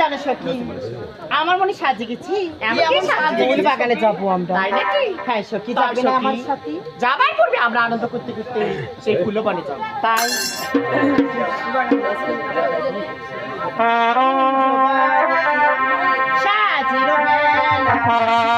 জানো সখী? আমার মনে সাজে গেছি। এমন সাজে বাগানে যাব আমরা। তাই নাকি? হ্যাঁ সখী যাবে না আমার সাথে? যাবার পূর্বে আমরা আনন্দ করতে করতে সেই ফুলো বনে যাব। তাই। সাজির মেলা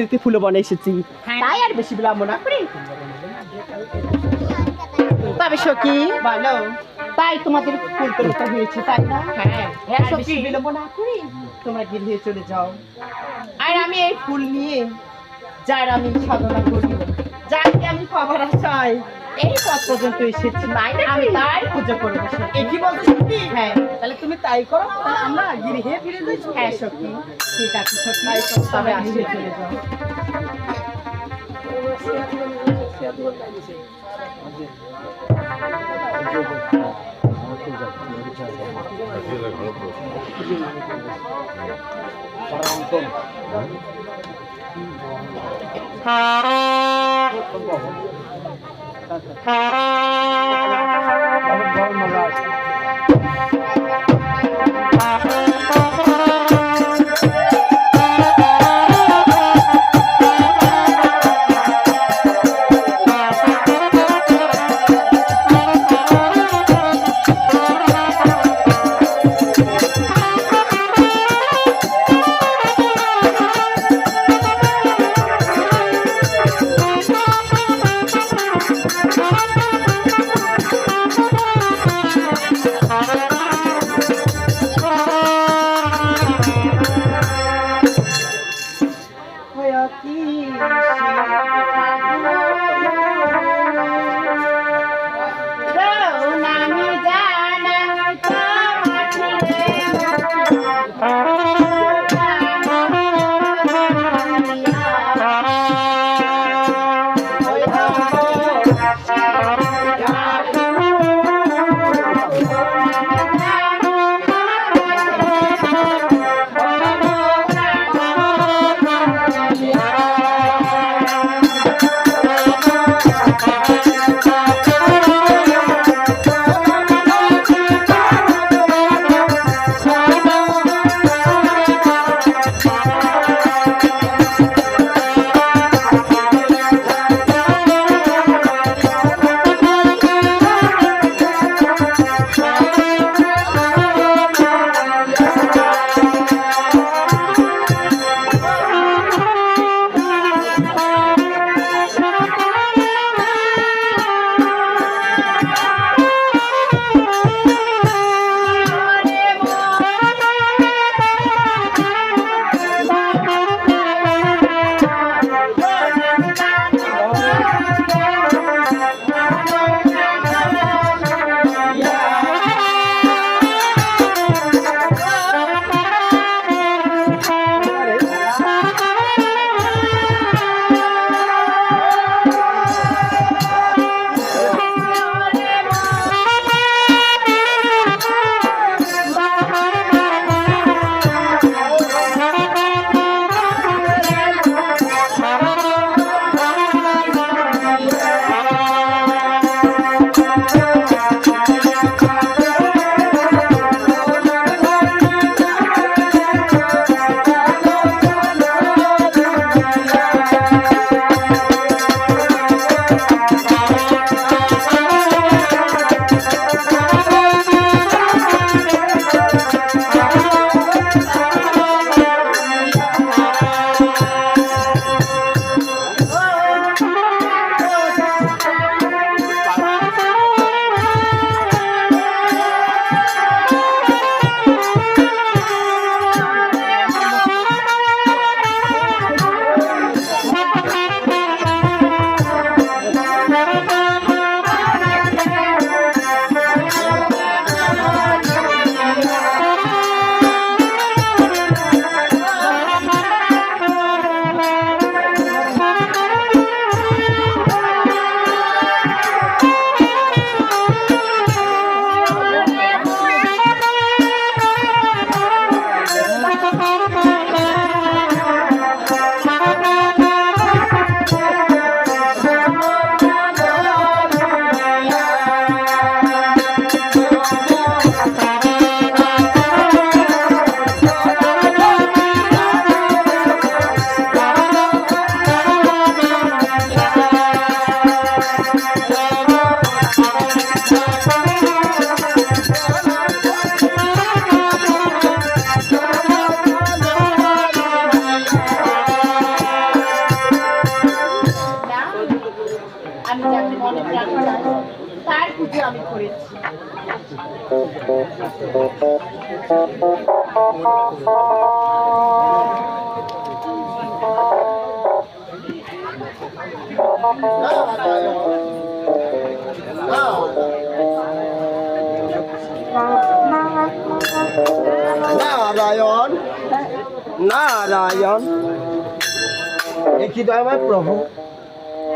তো আমরা দেখতে দেখতে ফুলো বনে এসেছি তাই আর বেশি বিলম্ব না। করি তবে সখী বলো। তাই তোমাদের ফুল তোলতে হয়েছে তাই না? হ্যাঁ হ্যাঁ বেশি সখী। বিলম্ব না করি। তোমরা গিয়ে চলে যাও। আর আমি এই ফুল নিয়ে যার আমি সাধনা করি যাকে আমি পাবার আশায় এই পথ পর্যন্ত এসেছি তাই আমি তাই পুজো করব এ কি বলছো সত্যি? হ্যাঁ। তাহলে তুমি তাই করো তাহলে আমরা গিয়ে ফিরে যাই হ্যাঁ সখী ঠিক আছে সখী তাই করো, তবে আসলে আসলে চলে যাও। Thank sir sir Thank you. আমি যাকে মনে প্রাণে চাই, তার পুজো আমি করেছি। নারায়ণ নারায়ণ। এ কি দয়াময় প্রভু।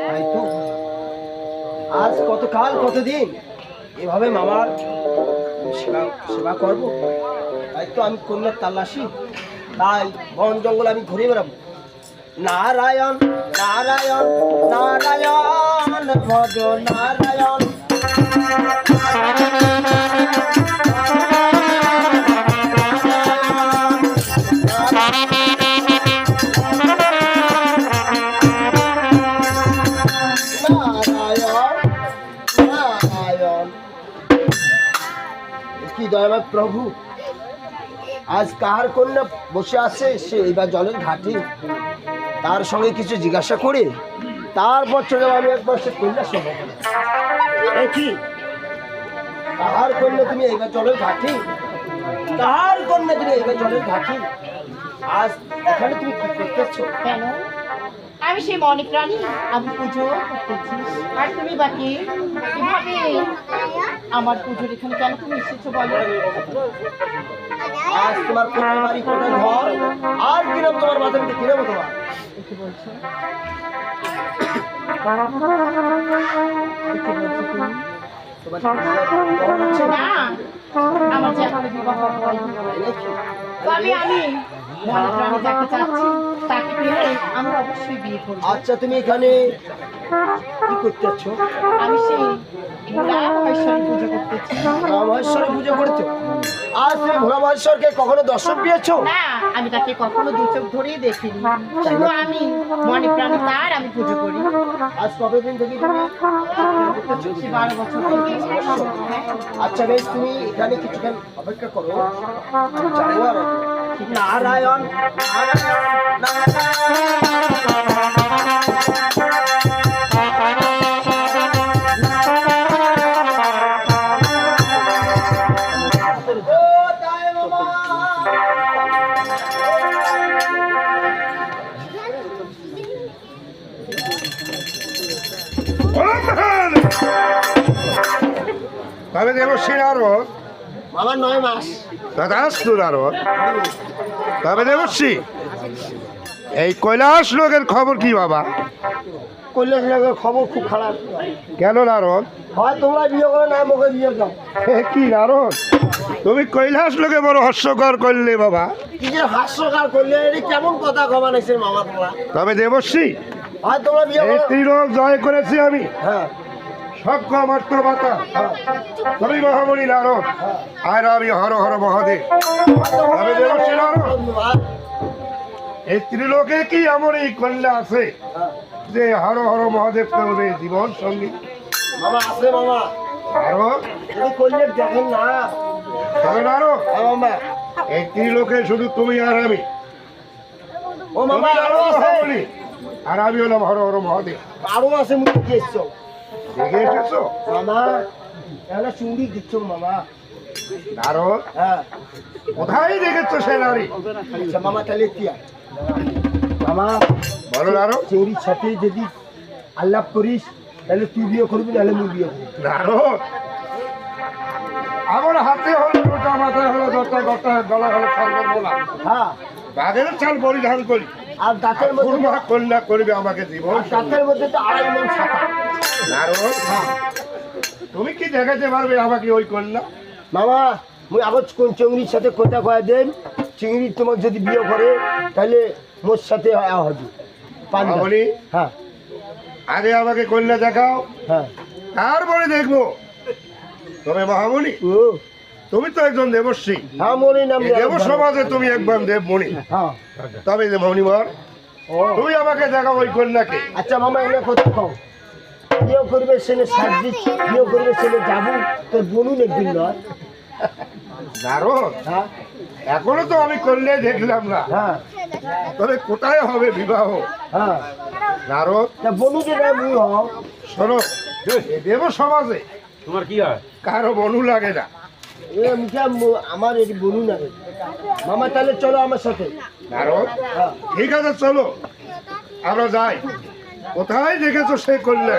তাই তো। আজ কতকাল, কতদিন? এভাবে মামার সেবা সেবা করব। তাই তো আমি কন্যার তাল্লাশি। তাই বন জঙ্গল আমি ঘুরে বেড়াবো। নারায়ণ নারায়ণ নারায়ণ, ভজ নারায়ণ। নারায়ণ দয়াময় প্রভু। আজ কার কন্যা বসে আছে? সে এবার জলের ঘাটে। তার সঙ্গে কিছু জিজ্ঞাসা করে, তারপর চলে আমি একবার সে কন্যা কি? কার কন্যা তুমি এইবার জলের ঘাটে? কার কন্যা তুমি এইবার জলের ঘাটে? আজ এখানে তুমি কি করতেছো? কেন? আমি সেই মনে প্রাণী আমি পুজো করতেছি আর তুমি বাকি কীভাবে আমার পুজোর এখানে কেন তুমি এসেছ বলো আজ তোমার কোথায় বাড়ি কোথায় ঘর আর কিরম তোমার মাথা পিঠে কিরম তোমার কি বলছো কি বলছো তুমি? তোমার কি ঘর আছে? না আমার যে এখনও বিবাহ হয়নি তাই নাকি? তবে আমি মনে প্রাণে যাকে চাচ্ছি তাকে পেলে আমরা অবশ্যই বিয়ে করব আচ্ছা তুমি এখানে কি করতেছো? আমি সেই পুজো করতেছি। মহেশ্বরের পুজো করেছ? আজ তুমি ভোলা মহেশ্বরকে কখনো দর্শন পেয়েছ? না আমি তাকে কখনো দু চোখ ধরেই দেখিনি। শুধু আমি মনে প্রাণে তার আমি পুজো করি। আজ কতদিন থেকে তুমি বারো বছর আচ্ছা বেশ তুমি এখানে কিছুক্ষণ অপেক্ষা করো। নারায়ণ নারায়ণ। নারায়ণ ও আমার নয় মাস। তথাস্তু নারদ তবে দেবশ্রী এই কৈলাস লোকের খবর কি বাবা? কৈলাস নগরের খবর খুব খারাপ। কেন নারদ? হয় তোমরা বিয়ে করো না মুখে বিয়ে দাও। হে কি নারদ? তুমি কৈলাস লোকে বড় হাস্যকর করলে বাবা। কি যে হাস্যকার করলে এটা কেমন কথা কমানেছে মামা তোমরা তবে দেবশ্রী হয় তোমরা বিয়ে করো। জয় করেছি আমি। হ্যাঁ। সজ্ঞ মাত্র মাতা। তুমি মহামণি নারদ। আর আমি হর হর মহাদেব। তবে দেবশ্রী নারদ। এই ত্রিলোকে কি আমার এই কন্যা আছে যে হর হর মহাদেব করবে জীবন সঙ্গী? মামা আছে মামা। নারদ? যদি দেখেন না। তবে নারদ হ্যাঁ মামা। এই ত্রিলোকে শুধু তুমি আর আমি। ও মামা তুমি আরও হলো আছে আর আমি হলাম হর হর মহাদেব। আরও আছে মুখে দেখে এসেছ মামা চুড়ি দিচ্ছ মামা। নারদ? হ্যাঁ। কোথায় দেখেছ সে নারী? আচ্ছা মামা তাহলে মামা বলো নারদ। সাথে যদি আল্লাপ করিস তাহলে তুই বিয়ে করবি নাহলে মুই বিয়ে করবি। নারদ? আমার হাতে হলো গোটা মাথায় হলো দশটা দশটা গলা হলো সর্বমোলা হ্যাঁ। বাঘের চাল পরিধান করি। আর দাঁতের মধ্যে কন্যা করবে আমাকে জীবন। দাঁতের মধ্যে তো আড়াই মন নারদ? তুমি কি দেখাতে পারবে আমাকে ওই কন্যা? মামা মুই আবার কোন চিংড়ির সাথে কথা কয়া দেন? চিংড়ি তোমাকে যদি বিয়ে করে তাহলে মোর সাথে হবে। হ্যাঁ। আগে আমাকে কন্যা দেখাও। হ্যাঁ। তারপরে দেখব। তবে মহামণি ও। তুমি তো একজন দেবশ্রী। হ্যাঁ দেব সমাজে তুমি একবার দেবমণি হ্যাঁ। তবে মণিবর তুমি আমাকে দেখাও ওই কন্যাকে। আচ্ছা মামা এগুলো কথা কও। বিয়ে করবে ছেলে সাজি বিয়ে করবে ছেলে যাব। তোর বনুন একদিন নয় হ্যাঁ। এখনও তো আমি করলে দেখলাম না। হ্যাঁ। তবে কোথায় হবে বিবাহ? হ্যাঁ। নারদ তা বনু যে না মুই হও। শোনো দেব সমাজে তোমার কি হয়? কারও বনু লাগে না। এ মুখে আমার এটি বনু লাগে। মামা তাহলে চলো আমার সাথে। নারদ হ্যাঁ। ঠিক আছে চলো। আমরা যাই। কোথায় দেখেছ সে কন্যা?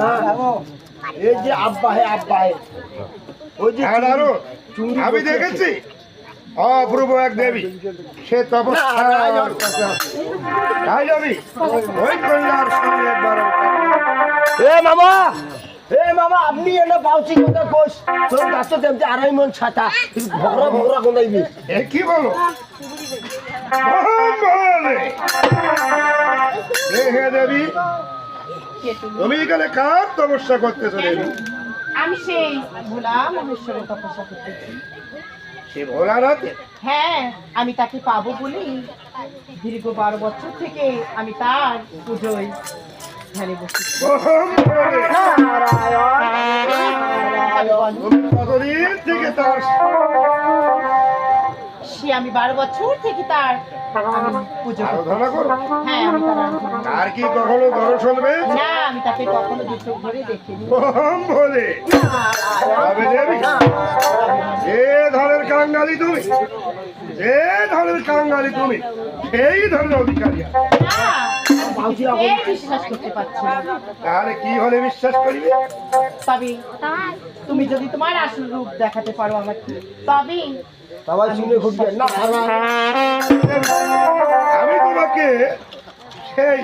না এই যে আব্বা হে আব্বা হে। ওই যে হ্যাঁ আমি দেখেছি। অপূর্ব এক দেবী। সে তপস্যা নারায়ণ। তাই যাবি ওই কন্যার সঙ্গে একবার এ মামা এ মামা আপনি এনে পাউচি কথা কোস তোর গাছ তো আড়াই মন ছাতা। ভগরা ভগরা কোনাইবি এ কি বলে? হে হে দেবী। তুমি এখানে কার তপস্যা করতেছো দেবী আমি সেই ভোলা মহেশ্বরের তপস্যা করতেছি। সে ভোলানাথ হ্যাঁ আমি তাকে পাবো বলেই দীর্ঘ বারো বছর থেকে আমি তার পুজোয় ধ্যানে তুমি কতদিন থেকে তার সে আমি বারো বছর থেকে তার পুজো হ্যাঁ আমি তার কি কখনো না আমি তাকে কখনো দুটো ঘরে দেখিনি। বলে তবে দেবী ধরনের কাঙ্গালি তুমি যে ধরনের কাঙ্গালি তুমি সেই ধরনের অধিকারী। এই বিশ্বাস করতে পারছি না। তাহলে কি হলে বিশ্বাস করবি? তবে তুমি যদি তোমার আসল রূপ দেখাতে পারো আমাকে তবে সবাই শুনে খুঁজবে না আমি তোমাকে সেই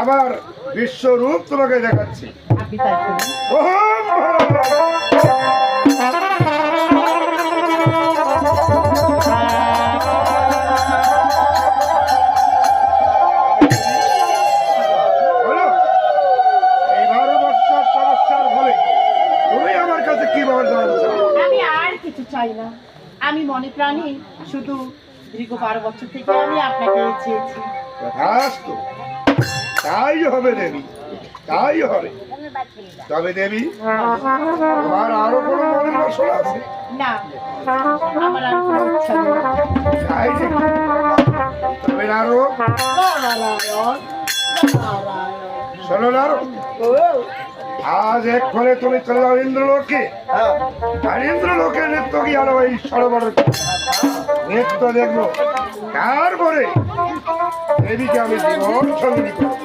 আমার বিশ্বরূপ তোমাকে দেখাচ্ছি। আপনি তাই করুন। কিছু চাই না আমি মনে প্রাণে শুধু দীর্ঘ বারো বছর থেকে আমি আপনাকে চেয়েছি তাই হবে দেবী তাই হবে তবে দেবী তোমার আরও কোনো মনের বাসনা আছে না আমার আর কোনো ইচ্ছা নেই তাই তবে আরও শোনো নারো আজ এক্ষণে তুমি চলে যাও ইন্দ্রলোকে আর ইন্দ্রলোকে নৃত্য কি হলো এই সরোবর? নৃত্য দেখব তারপরে দেবীকে আমি জীবন সঙ্গী করব।